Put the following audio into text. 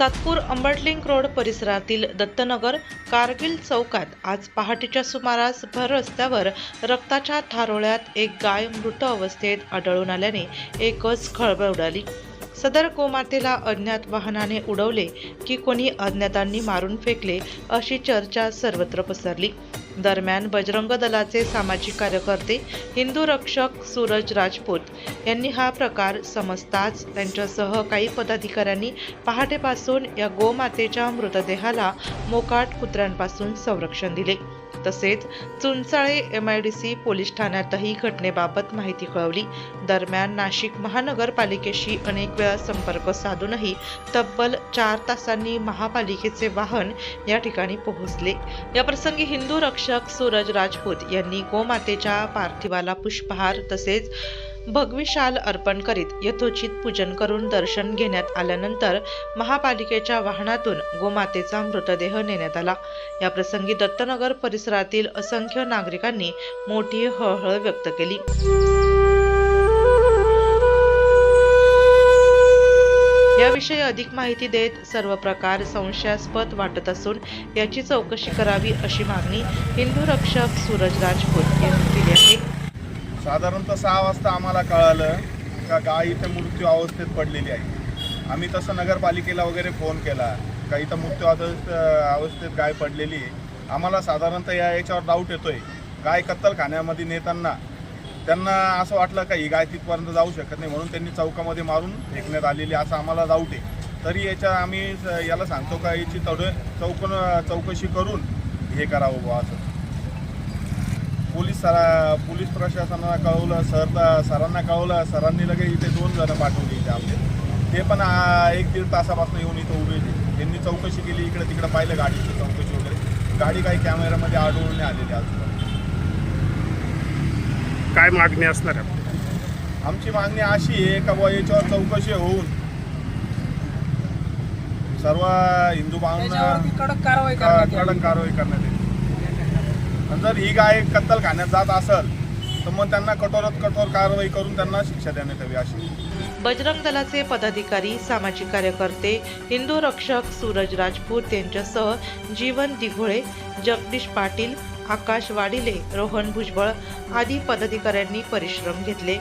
Satpur अंबटलिंग road परिसरातील दत्तनगर कारगिल चौकात आज पहाटेच्या सुमारास भर रस्त्यावर रक्ताच्या थारोळ्यात एक गाय मृत अवस्थेत आढळून आल्याने एकच खळबळ उडाली. सदर गोमातेला अज्ञात वाहनाने उडवले की कोणी अज्ञातांनी मारून फेकले अशी चर्चा सर्वत्र पसरली. दरम्यान बजरंग दलाचे सामाजिक कार्यकर्ते हिंदू रक्षक सूरज राजपूत यांनी हा प्रकार समजताच त्यांच्यासह काही पदाधिकाऱ्यांनी पहाटेपासून या गोमातेच्या मृतदेहाला मोकाट कुत्र्यांपासून संरक्षण दिले. तसेच Chunchale M I D C police ठाण्यातही घटनेबाबत माहिती कळवली. दरम्यान नाशिक महानगरपालिकेशी अनेक वेळा संपर्क साधूनही तब्बल चार तासांनी महापालिकेचे वाहन या ठिकाणी पोहोचले. याप्रसंगी हिंदू रक्षक सूरज राजपूत यांनी गोमातेच्या पार्थिवाला पुष्पहार तसेच भगवी शाल अर्पण करीत यथोचित पूजन करून दर्शन घेण्यात आल्यानंतर महापालिकेच्या वाहनातून गोमातेचा मृतदेह नेण्यात आला. या प्रसंगी दत्तनगर परिसरातील असंख्य नागरिकांनी मोठी हळहळ व्यक्त केली. याविषयी अधिक माहिती देत सर्व प्रकार संशयास्पद वाटत असून याची चौकशी करावी अशी मागणी हिंदू रक्षक सूरज राजपूत यांनी केली आहे. साधारणतः सहा वाजता आम्हाला कळालं का गाय इथे मृत्यू अवस्थेत पडलेली आहे. आम्ही तसं नगरपालिकेला वगैरे फोन केला का इथं मृत्यू अवस्थेत अवस्थेत गाय पडलेली आहे. आम्हाला साधारणतः या याच्यावर डाऊट येतोय. गाय कत्तलखान्यामध्ये नेताना त्यांना असं वाटलं का ही गाय तिथपर्यंत जाऊ शकत नाही म्हणून त्यांनी चौकामध्ये मारून फेकण्यात आलेली असं आम्हाला डाऊट आहे. तरी याच्या आम्ही याला सांगतो का याची तड चौक चौकशी करून हे करावं बुवा असं. पोलीस सरा पोलीस प्रशासनाला कळवलं सर सरांना कळवलं सरांनी लगेच इथे दोन जण पाठवली इथे आमचे. ते पण एक दीड तासापासून येऊन इथं उभे होते. त्यांनी चौकशी केली इकडे तिकडे पाहिलं गाडीची चौकशी वगैरे. गाडी काही कॅमेऱ्यामध्ये आढळून नाही आलेली अजून काय मागणी असणार आहे? आमची मागणी अशी आहे का बुवा याच्यावर चौकशी होऊन सर्व हिंदू बांधवांना कडक कारवाई करण्यात यावी. कडक कारवाई करण्यात येईल आणि जर ही गाय कत्तलखान्यात जात असेल तर मग त्यांना कठोरात कठोर कारवाई करून त्यांना शिक्षा देण्यात यावी अशी. बजरंग दलाचे पदाधिकारी सामाजिक कार्यकर्ते हिंदू रक्षक सूरज राजपूत यांच्यासह जीवन दिघोळे जगदीश पाटील आकाश वाडिले रोहन भुजबळ आदी पदाधिकाऱ्यांनी परिश्रम घेतले.